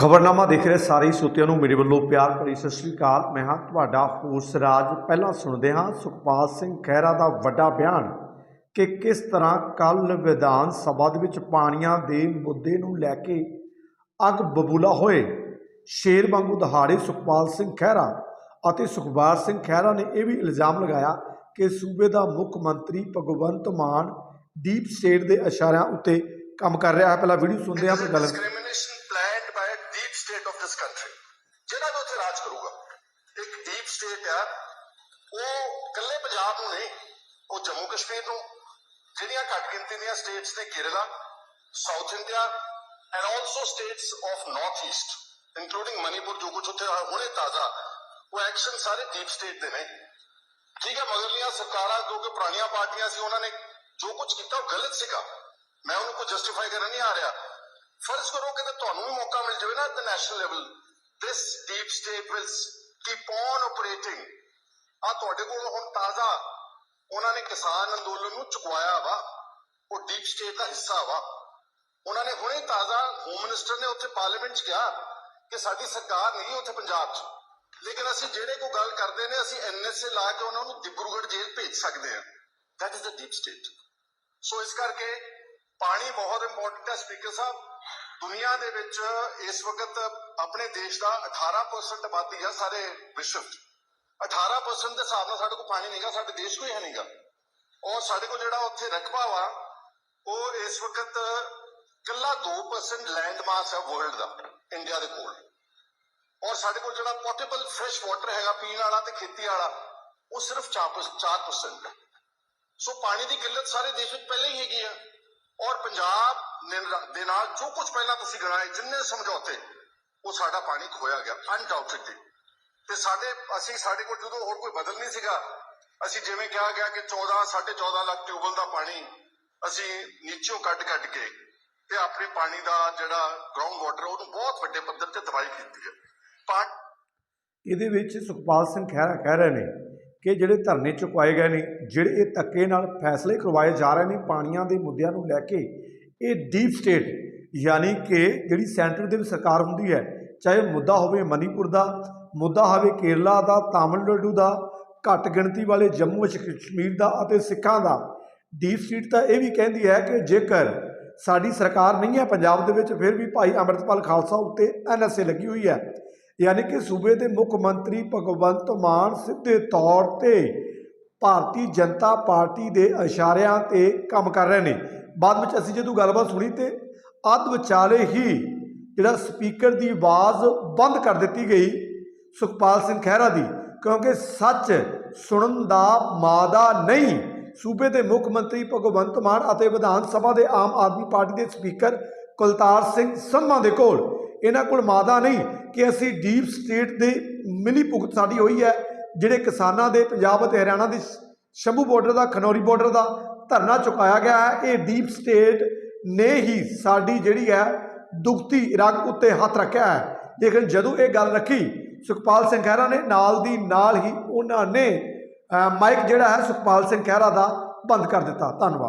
ਖਬਰਨਾਮਾ ਦੇਖ ਰਹੇ ਸਾਰੇ ਸੋਤਿਆਂ ਨੂੰ ਮੇਰੇ ਵੱਲੋਂ ਪਿਆਰ ਭਰੀ ਸਤਿ ਸ੍ਰੀ ਅਕਾਲ। ਮੈਂ ਹਾਂ ਤੁਹਾਡਾ ਹੋਸ ਰਾਜ। ਪਹਿਲਾਂ ਸੁਣਦੇ ਹਾਂ ਸੁਖਪਾਲ ਸਿੰਘ ਖਹਿਰਾ ਦਾ ਵੱਡਾ ਬਿਆਨ ਕਿ ਕਿਸ ਤਰ੍ਹਾਂ ਕੱਲ ਵਿਧਾਨ ਸਭਾ ਦੇ ਵਿੱਚ ਪਾਣੀਆਂ ਦੇ ਮੁੱਦੇ ਨੂੰ ਲੈ ਕੇ ਅੱਗ ਬਬੂਲਾ ਹੋਏ। ਸ਼ੇਰ ਵਾਂਗੂ ਦਹਾੜੇ ਸੁਖਪਾਲ ਸਿੰਘ ਖਹਿਰਾ ਅਤੇ ਸੁਖਬਾਰ ਸਿੰਘ ਖਹਿਰਾ ਨੇ ਇਹ ਵੀ ਇਲਜ਼ਾਮ ਲਗਾਇਆ ਕਿ ਸੂਬੇ ਦਾ ਮੁੱਖ ਮੰਤਰੀ ਭਗਵੰਤ ਮਾਨ ਡੀਪ ਸਟੇਟ ਦੇ ਇਸ਼ਾਰਿਆਂ ਉੱਤੇ ਕੰਮ ਕਰ ਰਿਹਾ ਹੈ। ਪਹਿਲਾਂ ਵੀਡੀਓ ਸੁਣਦੇ ਹਾਂ, ਫਿਰ ਗੱਲ ਸਟੇਟ ਆ, ਉਹ ਇਕੱਲੇ ਪੰਜਾਬ ਨੂੰ ਨਹੀਂ, ਉਹ ਜੰਮੂ ਕਸ਼ਮੀਰ ਨੂੰ। ਜਿਹੜੀਆਂ ਘੱਟ ਗਿਣਤੀ ਦੀਆਂ ਸਟੇਟਸ ਨੇ Kerala south India and also states of north east including Manipur ਜੋ ਕੁਝ ਉੱਥੇ ਹੁਣੇ ਤਾਜ਼ਾ। ਉਹ ਐਕਸ਼ਨ ਸਾਰੇ ਡੀਪ ਸਟੇਟ ਦੇ ਨੇ। ਠੀਕ ਹੈ, ਮਗਰਲੀਆਂ ਸਰਕਾਰਾਂ ਜੋ ਕਿ ਪੁਰਾਣੀਆਂ ਪਾਰਟੀਆਂ ਸੀ, ਉਹਨਾਂ ਨੇ ਜੋ ਕੁਝ ਕੀਤਾ, ਉਹ ਗਲਤ ਸੀਗਾ। ਮੈਂ ਉਹਨੂੰ ਕੋਈ ਜਸਟੀਫਾਈ ਕਰਨ ਨਹੀਂ ਆ ਰਿਹਾ। ਫਰਜ਼ ਕਰੋ ਕਿ ਤੁਹਾਨੂੰ ਵੀ ਮੌਕਾ ਮਿਲ ਜਾਵੇ ਨਾ at the national level this deep state will keep on operating ਆ ਤੁਹਾਡੇ ਕੋਲ ਹੁਣ ਤਾਜ਼ਾ ਉਹਨਾਂ ਨੇ ਕਿਸਾਨ ਅੰਦੋਲਨ ਨੂੰ ਚੁਕਵਾਇਆ ਵਾ, ਉਹ ਡੀਪ ਸਟੇਟ ਦਾ ਹਿੱਸਾ ਵਾ। ਉਹਨਾਂ ਨੇ ਹੁਣੇ ਤਾਜ਼ਾ ਹੋਮ ਮਿਨਿਸਟਰ ਨੇ ਉੱਥੇ ਪਾਰਲੀਮੈਂਟ 'ਚ ਕਿਹਾ ਕਿ ਸਾਡੀ ਸਰਕਾਰ ਨਹੀਂ ਉੱਥੇ ਪੰਜਾਬ 'ਚ। ਲੇਕਿਨ ਅਸੀਂ ਜਿਹੜੇ ਕੋ ਗੱਲ ਕਰਦੇ ਨੇ, ਅਸੀਂ ਐਨਐਸਏ ਲਾ ਕੇ ਉਹਨਾਂ ਨੂੰ ਦਿਬਰੂਗੜ੍ਹ ਜੇਲ੍ਹ ਭੇਜ ਸਕਦੇ ਹਾਂ। That is the deep state so ਇਸ ਕਰਕੇ ਪਾਣੀ ਬਹੁਤ ਇੰਪੋਰਟੈਂਟ ਹੈ ਸਪੀਕਰ ਸਾਹਿਬ। ਦੁਨੀਆ ਦੇ ਵਿੱਚ ਇਸ ਵਕਤ ਆਪਣੇ ਦੇਸ਼ ਦਾ 18% ਆਬਾਦੀ ਆ ਸਾਰੇ ਵਿਸ਼ਵ 'ਚ। 18% ਦੇ ਹਿਸਾਬ ਨਾਲ ਸਾਡੇ ਕੋਲ ਪਾਣੀ ਨਹੀਂਗਾ ਸਾਡੇ ਦੇਸ਼ ਕੋਈ ਹੈ ਨਹੀਂਗਾ ਔਰ ਸਾਡੇ ਕੋਲ ਜਿਹੜਾ ਉੱਥੇ ਰਕਬਾ ਵਾ, ਉਹ ਇਸ ਵਕਤ ਕੱਲਾ 2% ਲੈਂਡ ਮਾਸ ਹੈ ਵਰਲਡ ਦਾ ਇੰਡੀਆ ਦੇ ਕੋਲ। ਔਰ ਸਾਡੇ ਕੋਲ ਜਿਹੜਾ ਪੋਟੇਬਲ ਫਰੈਸ਼ ਵਾਟਰ ਹੈਗਾ, ਪੀਣ ਵਾਲਾ ਤੇ ਖੇਤੀ ਵਾਲਾ, ਉਹ ਸਿਰਫ 4% ਹੈ ਸੋ ਪਾਣੀ ਦੀ ਕਿੱਲਤ ਸਾਰੇ ਦੇਸ਼ ਵਿੱਚ ਪਹਿਲਾਂ ਹੀ ਹੈਗੀ ਆ। ਔਰ ਪੰਜਾਬ ਦੇ ਨਾਲ ਜੋ ਕੁਝ ਪਹਿਲਾਂ ਤੁਸੀਂ ਗਣਾਏ, ਜਿੰਨੇ ਸਮਝੌਤੇ, ਉਹ ਸਾਡਾ ਪਾਣੀ ਖੋਇਆ ਗਿਆ ਅਨਡਾਊਟਡਲੀ ਤੇ। ਸਾਡੇ ਅਸੀਂ ਸਾਡੇ ਕੋਲ ਜਦੋਂ ਹੋਰ ਕੋਈ ਬਦਲ ਨਹੀਂ ਸੀਗਾ, ਅਸੀਂ ਜਿਵੇਂ ਕਿਹਾ ਗਿਆ ਕਿ 14 14.5 ਲੱਖ ਟਿਊਬਲ ਦਾ ਪਾਣੀ ਅਸੀਂ ਨੀਚੋਂ ਕੱਢ ਕੱਢ ਕੇ ਤੇ ਆਪਣੇ ਪਾਣੀ ਦਾ ਜਿਹੜਾ ਗਰਾਊਂਡ ਵਾਟਰ ਉਹਨੂੰ ਬਹੁਤ ਵੱਡੇ ਪੱਧਰ ਤੇ ਦਵਾਈ ਕੀਤੀ ਹੈ। ਪਾਣੀ ਇਹਦੇ ਵਿੱਚ ਸੁਖਪਾਲ ਸਿੰਘ ਖਹਿਰਾ ਕਹਿ ਰਹੇ ਨੇ ਕਿ ਜਿਹੜੇ ਧਰਨੇ ਚੁਕਵਾਏ ਗਏ ਨੇ, ਜਿਹੜੇ ਇਹ ਧੱਕੇ ਨਾਲ ਫੈਸਲੇ ਕਰਵਾਏ ਜਾ ਰਹੇ ਨੇ ਪਾਣੀਆਂ ਦੇ ਮੁੱਦਿਆਂ ਨੂੰ ਲੈ ਕੇ, ਇਹ ਡੀਪ ਸਟੇਟ ਯਾਨੀ ਕਿ ਜਿਹੜੀ ਸੈਂਟਰ ਦੇ ਵਿੱਚ ਸਰਕਾਰ ਹੁੰਦੀ ਹੈ, ਚਾਹੇ ਮੁੱਦਾ ਹੋਵੇ ਮਨੀਪੁਰ ਦਾ, ਮੁੱਦਾ ਹੋਵੇ ਕੇਰਲਾ ਦਾ, ਤਾਮਿਲਨਾਡੂ ਦਾ, ਘੱਟ ਗਿਣਤੀ ਵਾਲੇ ਜੰਮੂ ਅਤੇ ਕਸ਼ਮੀਰ ਦਾ ਅਤੇ ਸਿੱਖਾਂ ਦਾ ਡੀਪ ਸਟੇਟ ਤਾਂ ਇਹ ਵੀ ਕਹਿੰਦੀ ਹੈ ਕਿ ਜੇਕਰ ਸਾਡੀ ਸਰਕਾਰ ਨਹੀਂ ਹੈ ਪੰਜਾਬ ਦੇ ਵਿੱਚ, ਫਿਰ ਵੀ ਭਾਈ ਅੰਮ੍ਰਿਤਪਾਲ ਖਾਲਸਾ ਉੱਤੇ ਐਨਐਸਏ ਲੱਗੀ ਹੋਈ ਹੈ। ਯਾਨੀ ਕਿ ਸੂਬੇ ਦੇ ਮੁੱਖ ਮੰਤਰੀ ਭਗਵੰਤ ਮਾਨ ਸਿੱਧੇ ਤੌਰ ਤੇ ਭਾਰਤੀ ਜਨਤਾ ਪਾਰਟੀ ਦੇ ਇਸ਼ਾਰਿਆਂ ਤੇ ਕੰਮ ਕਰ ਰਹੇ ਨੇ। ਬਾਅਦ ਵਿੱਚ ਅਸੀਂ ਜਦੋਂ ਗੱਲਬਾਤ ਸੁਣੀ ਤੇ ਅੱਧ ਵਿਚਾਲੇ ਹੀ ਜਿਹੜਾ ਸਪੀਕਰ ਦੀ ਆਵਾਜ਼ ਬੰਦ ਕਰ ਦਿੱਤੀ ਗਈ ਸੁਖਪਾਲ ਸਿੰਘ ਖਹਿਰਾ ਦੀ, ਕਿਉਂਕਿ ਸੱਚ ਸੁਣਨ ਦਾ ਮਾਦਾ ਨਹੀਂ। ਸੂਬੇ ਦੇ ਮੁੱਖ ਮੰਤਰੀ ਭਗਵੰਤ ਮਾਨ ਅਤੇ ਵਿਧਾਨ ਸਭਾ ਦੇ ਆਮ ਆਦਮੀ ਪਾਰਟੀ ਦੇ ਸਪੀਕਰ ਕੁਲਤਾਰ ਸਿੰਘ ਸੰਧਵਾ ਦੇ ਕੋਲ ਇਹਨਾਂ ਕੋਲ ਮਾਦਾ ਨਹੀਂ ਕਿ ਅਸੀਂ ਡੀਪ ਸਟੇਟ ਦੇ ਮਿਲੀ ਭੁਗਤ ਸਾਡੀ ਹੋਈ ਹੈ, ਜਿਹੜੇ ਕਿਸਾਨਾਂ ਦੇ ਪੰਜਾਬ ਅਤੇ ਹਰਿਆਣਾ ਦੇ ਸ਼ੰਭੂ ਬਾਰਡਰ ਦਾ, ਖਨੌਰੀ ਬਾਰਡਰ ਦਾ ਧਰਨਾ ਚੁਕਾਇਆ ਗਿਆ ਹੈ, ਇਹ ਡੀਪ ਸਟੇਟ ਨੇ ਹੀ ਸਾਡੀ ਜਿਹੜੀ ਹੈ ਦੁਖਤੀ ਰਗ ਉੱਤੇ ਹੱਥ ਰੱਖਿਆ ਹੈ। ਲੇਕਿਨ ਜਦੋਂ ਇਹ ਗੱਲ ਰੱਖੀ, ਸੁਖਪਾਲ ਸਿੰਘ ਖਹਿਰਾ ਨੇ, ਨਾਲ ਦੀ ਨਾਲ ਹੀ ਉਹਨਾਂ ਨੇ ਮਾਈਕ ਜਿਹੜਾ ਹੈ ਸੁਖਪਾਲ ਸਿੰਘ ਖਹਿਰਾ ਦਾ ਬੰਦ ਕਰ ਦਿੱਤਾ। ਧੰਨਵਾਦ।